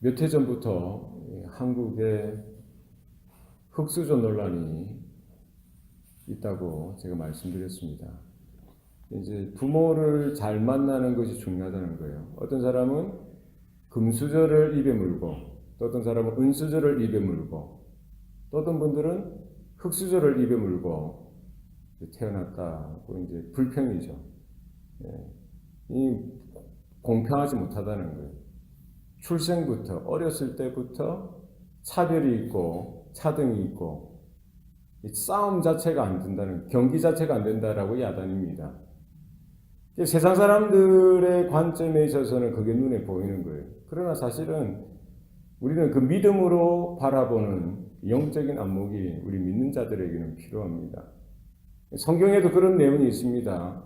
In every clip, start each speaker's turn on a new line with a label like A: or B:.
A: 몇 해 전부터 한국에 흑수저 논란이 있다고 제가 말씀드렸습니다. 이제 부모를 잘 만나는 것이 중요하다는 거예요. 어떤 사람은 금수저를 입에 물고, 또 어떤 사람은 은수저를 입에 물고, 또 어떤 분들은 흑수저를 입에 물고 태어났다고 이제 불평이죠. 예. 이 공평하지 못하다는 거예요. 출생부터 어렸을 때부터 차별이 있고 차등이 있고 싸움 자체가 안 된다는 경기 자체가 안 된다라고 야단입니다. 세상 사람들의 관점에 있어서는 그게 눈에 보이는 거예요. 그러나 사실은 우리는 그 믿음으로 바라보는 영적인 안목이 우리 믿는 자들에게는 필요합니다. 성경에도 그런 내용이 있습니다.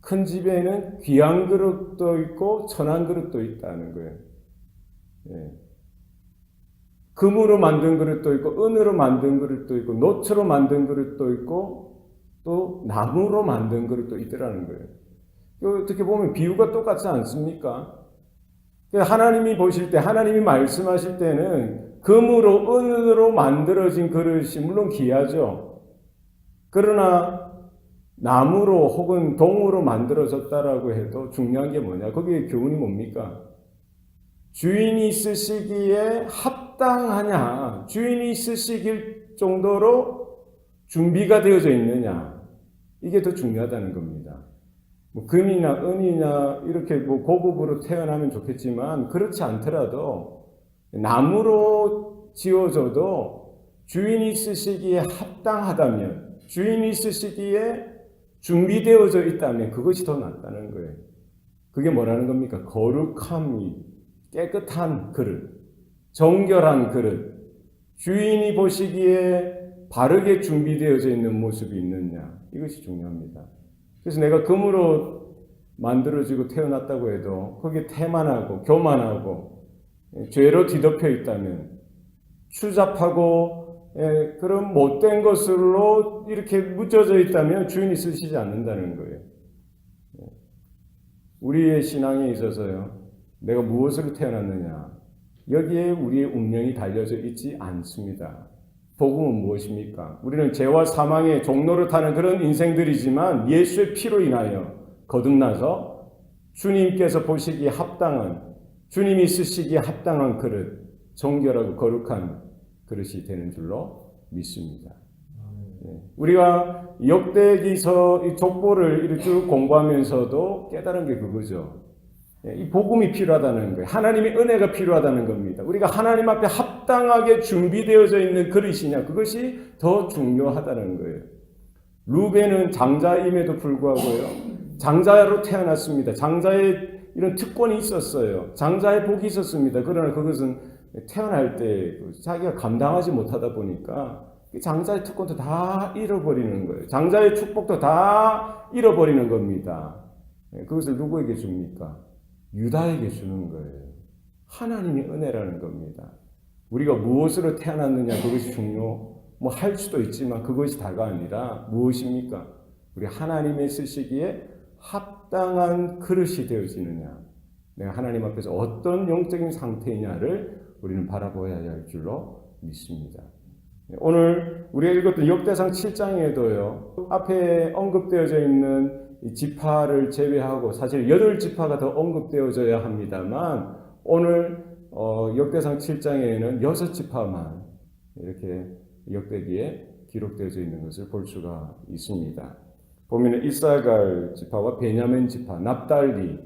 A: 큰 집에는 귀한 그릇도 있고 천한 그릇도 있다는 거예요. 예. 금으로 만든 그릇도 있고 은으로 만든 그릇도 있고 노초로 만든 그릇도 있고 또 나무로 만든 그릇도 있더라는 거예요. 어떻게 보면 비유가 똑같지 않습니까? 하나님이 보실 때, 하나님이 말씀하실 때는 금으로, 은으로 만들어진 그릇이 물론 귀하죠. 그러나 나무로 혹은 동으로 만들어졌다라고 해도 중요한 게 뭐냐? 거기에 교훈이 뭡니까? 주인이 쓰시기에 합당하냐? 주인이 쓰시길 정도로 준비가 되어져 있느냐? 이게 더 중요하다는 겁니다. 뭐 금이나 은이나 이렇게 뭐 고급으로 태어나면 좋겠지만 그렇지 않더라도 나무로 지어져도 주인이 쓰시기에 합당하다면 주인이 쓰시기에 준비되어져 있다면 그것이 더 낫다는 거예요. 그게 뭐라는 겁니까? 거룩함이 깨끗한 그릇, 정결한 그릇, 주인이 보시기에 바르게 준비되어져 있는 모습이 있느냐 이것이 중요합니다. 그래서 내가 금으로 만들어지고 태어났다고 해도 거기에 태만하고 교만하고 죄로 뒤덮여 있다면 추잡하고 예, 그런 못된 것으로 이렇게 묻혀져 있다면 주인이 쓰시지 않는다는 거예요. 예. 우리의 신앙에 있어서요. 내가 무엇으로 태어났느냐? 여기에 우리의 운명이 달려져 있지 않습니다. 복음은 무엇입니까? 우리는 죄와 사망의 종로를 타는 그런 인생들이지만 예수의 피로 인하여 거듭나서 주님께서 보시기에 합당한 주님이 쓰시기에 합당한 그릇, 정결하고 거룩한 그릇이 되는 줄로 믿습니다. 예. 우리가 역대기서 이 족보를 쭉 공부하면서도 깨달은 게 그거죠. 예, 이 복음이 필요하다는 거예요. 하나님의 은혜가 필요하다는 겁니다. 우리가 하나님 앞에 합당하게 준비되어져 있는 그릇이냐, 그것이 더 중요하다는 거예요. 루벤은 장자임에도 불구하고요. 장자로 태어났습니다. 장자의 이런 특권이 있었어요. 장자의 복이 있었습니다. 그러나 그것은 태어날 때 자기가 감당하지 못하다 보니까 장자의 특권도 다 잃어버리는 거예요. 장자의 축복도 다 잃어버리는 겁니다. 예, 그것을 누구에게 줍니까? 유다에게 주는 거예요. 하나님의 은혜라는 겁니다. 우리가 무엇으로 태어났느냐 그것이 중요 뭐 할 수도 있지만 그것이 다가 아니라 무엇입니까? 우리 하나님의 쓰시기에 합당한 그릇이 되어지느냐. 내가 하나님 앞에서 어떤 영적인 상태이냐를 우리는 바라보아야 할 줄로 믿습니다. 오늘 우리가 읽었던 역대상 7장에도요. 앞에 언급되어져 있는 지파를 제외하고 사실 여덟 지파가 더 언급되어져야 합니다만 오늘 어, 역대상 7장에는 여섯 지파만 이렇게 역대기에 기록되어져 있는 것을 볼 수가 있습니다. 보면 이사갈 지파와 베냐민 지파, 납달리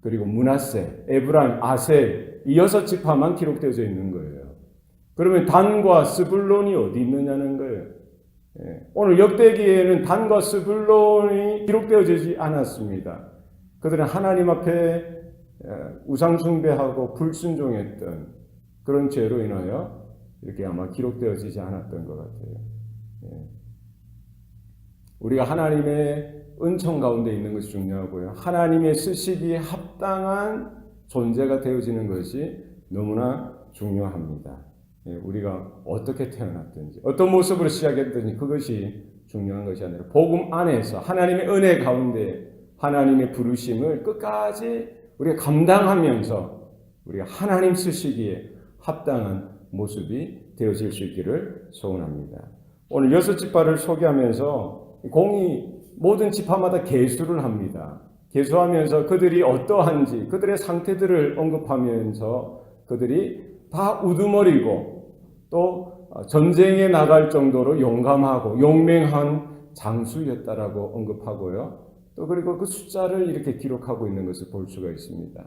A: 그리고 문하세, 에브라임, 아셀 이 여섯 지파만 기록되어져 있는 거예요. 그러면 단과 스불론이 어디 있느냐는 거예요. 예, 오늘 역대기에는 단과 스불론이 기록되어지지 않았습니다. 그들은 하나님 앞에 예, 우상 숭배하고 불순종했던 그런 죄로 인하여 이렇게 아마 기록되어지지 않았던 것 같아요. 예. 우리가 하나님의 은총 가운데 있는 것이 중요하고요. 하나님의 쓰시기에 합당한 존재가 되어지는 것이 너무나 중요합니다. 예, 우리가 어떻게 태어났든지 어떤 모습으로 시작했든지 그것이 중요한 것이 아니라 복음 안에서 하나님의 은혜 가운데 하나님의 부르심을 끝까지 우리가 감당하면서 우리가 하나님 쓰시기에 합당한 모습이 되어질 수 있기를 소원합니다. 오늘 여섯 지파를 소개하면서 공이 모든 지파마다 개수를 합니다. 개수하면서 그들이 어떠한지 그들의 상태들을 언급하면서 그들이 다 우두머리고 또 전쟁에 나갈 정도로 용감하고 용맹한 장수였다라고 언급하고요. 또 그리고 그 숫자를 이렇게 기록하고 있는 것을 볼 수가 있습니다.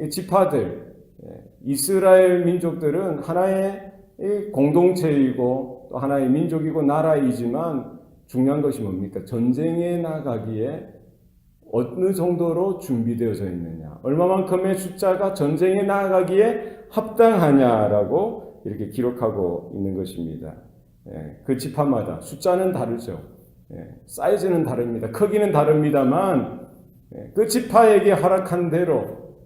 A: 이 지파들, 예, 이스라엘 민족들은 하나의 이 공동체이고 또 하나의 민족이고 나라이지만 중요한 것이 뭡니까? 전쟁에 나가기에 어느 정도로 준비되어져 있느냐, 얼마만큼의 숫자가 전쟁에 나가기에 합당하냐라고 이렇게 기록하고 있는 것입니다. 예, 그 지파마다 숫자는 다르죠. 예, 사이즈는 다릅니다. 크기는 다릅니다만 예, 그 지파에게 허락한 대로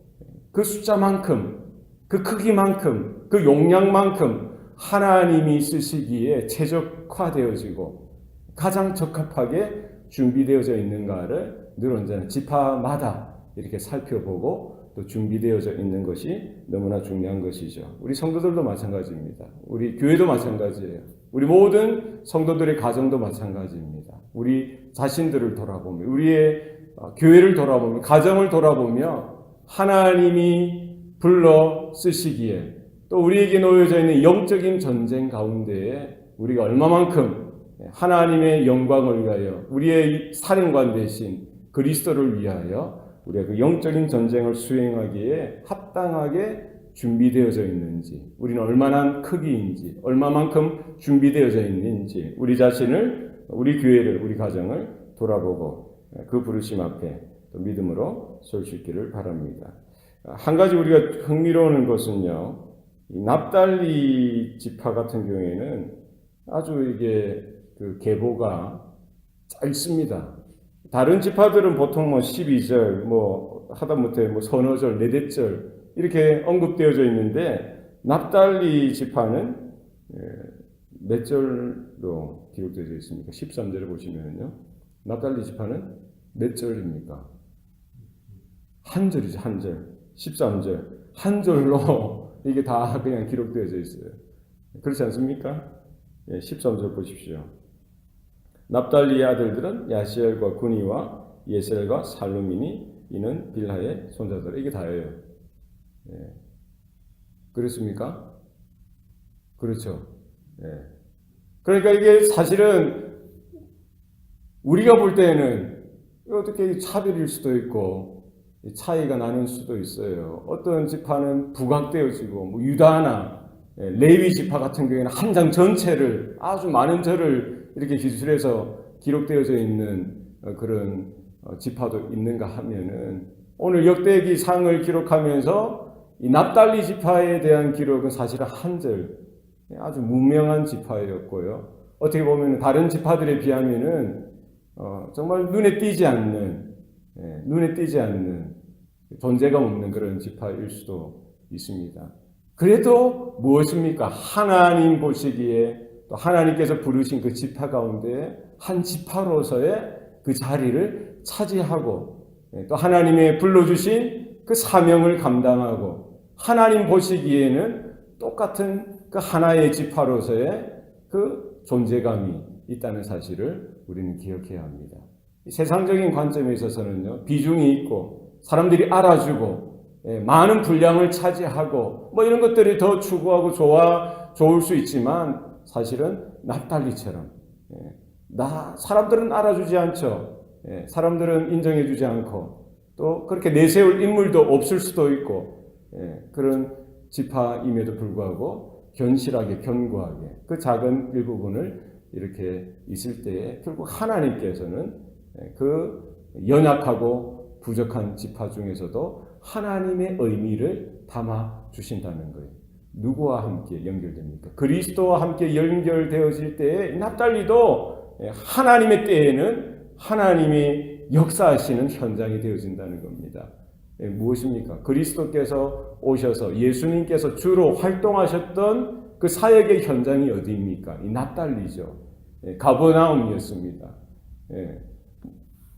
A: 그 숫자만큼, 그 크기만큼, 그 용량만큼 하나님이 쓰시기에 최적화되어지고 가장 적합하게 준비되어져 있는가를 늘 언제나 지파마다 이렇게 살펴보고 또 준비되어져 있는 것이 너무나 중요한 것이죠. 우리 성도들도 마찬가지입니다. 우리 교회도 마찬가지예요. 우리 모든 성도들의 가정도 마찬가지입니다. 우리 자신들을 돌아보며 우리의 어, 교회를 돌아보며 가정을 돌아보며 하나님이 불러 쓰시기에 또 우리에게 놓여져 있는 영적인 전쟁 가운데에 우리가 얼마만큼 하나님의 영광을 위하여 우리의 사령관 대신 그리스도를 위하여 우리가 그 영적인 전쟁을 수행하기에 합당하게 준비되어져 있는지, 우리는 얼마나 크기인지, 얼마만큼 준비되어져 있는지, 우리 자신을, 우리 교회를, 우리 가정을 돌아보고 그 부르심 앞에 믿음으로 설 수 있기를 바랍니다. 한 가지 우리가 흥미로운 것은요, 납달리 지파 같은 경우에는 아주 이게 그 계보가 짧습니다. 다른 지파들은 보통 뭐 12절, 뭐 하다못해 뭐 서너 절, 네댓 절 이렇게 언급되어져 있는데 납달리 지파는 예, 몇 절로 기록되어 있습니까? 13절을 보시면요. 납달리 지파는 몇 절입니까? 한 절이죠, 한 절. 13절. 한 절로 이게 다 그냥 기록되어져 있어요. 그렇지 않습니까? 예, 13절 보십시오. 납달리의 아들들은 야시엘과 군이와 예셀과 살루민이 이는 빌하의 손자들 이게 다예요. 예. 그렇습니까? 그렇죠. 예. 그러니까 이게 사실은 우리가 볼 때는 어떻게 차별일 수도 있고 차이가 나는 수도 있어요. 어떤 지파는 부각되어지고 뭐 유다나 예, 레위 지파 같은 경우에는 한 장 전체를 아주 많은 절을 이렇게 기술해서 기록되어져 있는 어, 그런 어, 지파도 있는가 하면은 오늘 역대기 상을 기록하면서 이 납달리 지파에 대한 기록은 사실은 한절 아주 무명한 지파였고요. 어떻게 보면 다른 지파들에 비하면은 어, 정말 눈에 띄지 않는 예, 눈에 띄지 않는 존재감 없는 그런 지파일 수도 있습니다. 그래도 무엇입니까? 하나님 보시기에 또 하나님께서 부르신 그 지파 가운데 한 지파로서의 그 자리를 차지하고 예, 또 하나님의 불러주신 그 사명을 감당하고 하나님 보시기에는 똑같은 그 하나의 지파로서의 그 존재감이 있다는 사실을 우리는 기억해야 합니다. 세상적인 관점에 있어서는요, 비중이 있고 사람들이 알아주고 예, 많은 분량을 차지하고 뭐 이런 것들이 더 추구하고 좋아 좋을 수 있지만 사실은 납달리처럼 예, 나 사람들은 알아주지 않죠. 예, 사람들은 인정해주지 않고 또 그렇게 내세울 인물도 없을 수도 있고 예, 그런 지파임에도 불구하고 견실하게 견고하게 그 작은 일부분을 이렇게 있을 때에 결국 하나님께서는 예, 그 연약하고 부족한 지파 중에서도 하나님의 의미를 담아 주신다는 거예요. 누구와 함께 연결됩니까? 그리스도와 함께 연결되어질 때에 납달리도 하나님의 때에는 하나님이 역사하시는 현장이 되어진다는 겁니다. 예, 무엇입니까? 그리스도께서 오셔서 예수님께서 주로 활동하셨던 그 사역의 현장이 어디입니까? 이 납달리죠. 예, 가버나움이었습니다. 예,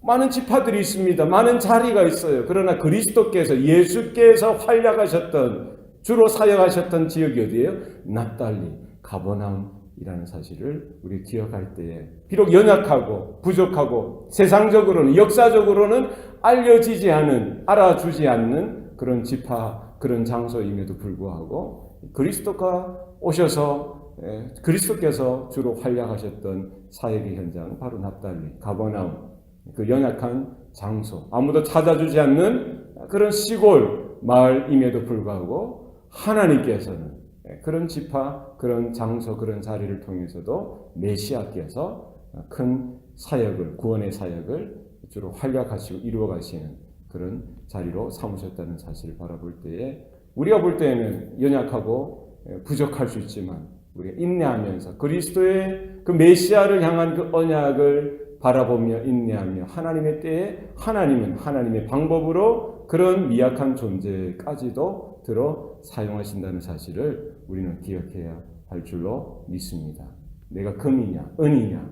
A: 많은 지파들이 있습니다. 많은 자리가 있어요. 그러나 그리스도께서 예수께서 활약하셨던 주로 사역하셨던 지역이 어디예요? 납달리, 가버나움이라는 사실을 우리 기억할 때에 비록 연약하고 부족하고 세상적으로는 역사적으로는 알려지지 않은 알아주지 않는 그런 지파 그런 장소임에도 불구하고 그리스도가 오셔서 예, 그리스도께서 주로 활약하셨던 사역의 현장 바로 납달리, 가버나움 그 연약한 장소 아무도 찾아주지 않는 그런 시골 마을임에도 불구하고 하나님께서는 예, 그런 지파 그런 장소 그런 자리를 통해서도 메시아께서 큰 사역을 구원의 사역을 주로 활약하시고 이루어 가시는 그런 자리로 삼으셨다는 사실을 바라볼 때에 우리가 볼 때에는 연약하고 예, 부족할 수 있지만 우리가 인내하면서 그리스도의 그 메시아를 향한 그 언약을 바라보며 인내하며 하나님의 때에 하나님은 하나님의 방법으로 그런 미약한 존재까지도 들어 사용하신다는 사실을 우리는 기억해야 할 줄로 믿습니다. 내가 금이냐, 은이냐,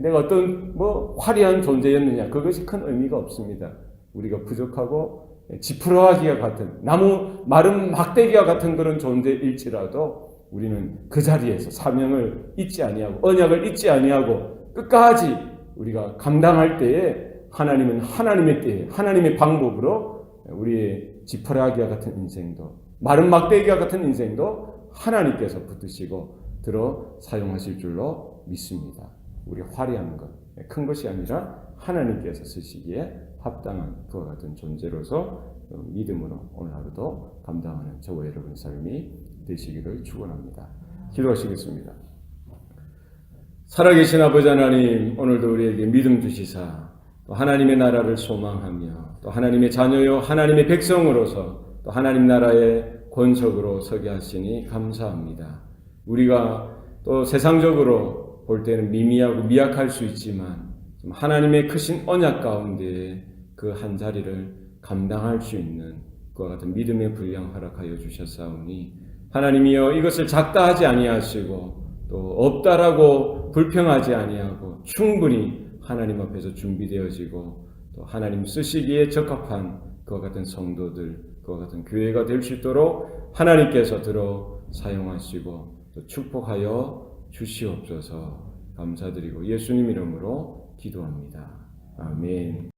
A: 내가 어떤 뭐 화려한 존재였느냐, 그것이 큰 의미가 없습니다. 우리가 부족하고 지푸라기와 같은 나무 마른 막대기와 같은 그런 존재일지라도 우리는 그 자리에서 사명을 잊지 아니하고 언약을 잊지 아니하고 끝까지 우리가 감당할 때에 하나님은 하나님의 때에 하나님의 방법으로 우리의 지푸라기와 같은 인생도 마른 막대기와 같은 인생도 하나님께서 붙드시고 들어 사용하실 줄로 믿습니다. 우리 화려한 것, 큰 것이 아니라 하나님께서 쓰시기에 합당한 그와 같은 존재로서 믿음으로 오늘 하루도 감당하는 저와 여러분의 삶이 되시기를 축원합니다. 기도하시겠습니다. 살아계신 아버지 하나님, 오늘도 우리에게 믿음 주시사 또 하나님의 나라를 소망하며 또 하나님의 자녀요 하나님의 백성으로서 또 하나님 나라의 권속으로 서게 하시니 감사합니다. 우리가 또 세상적으로 볼 때는 미미하고 미약할 수 있지만 하나님의 크신 언약 가운데 그 한 자리를 감당할 수 있는 그와 같은 믿음의 분량 허락하여 주셨사오니 하나님이여 이것을 작다 하지 아니하시고 또 없다라고 불평하지 아니하고 충분히 하나님 앞에서 준비되어지고 또 하나님 쓰시기에 적합한 그와 같은 성도들 그와 같은 교회가 될 수 있도록 하나님께서 들어 사용하시고 또 축복하여 주시옵소서 감사드리고 예수님 이름으로 기도합니다. 아멘.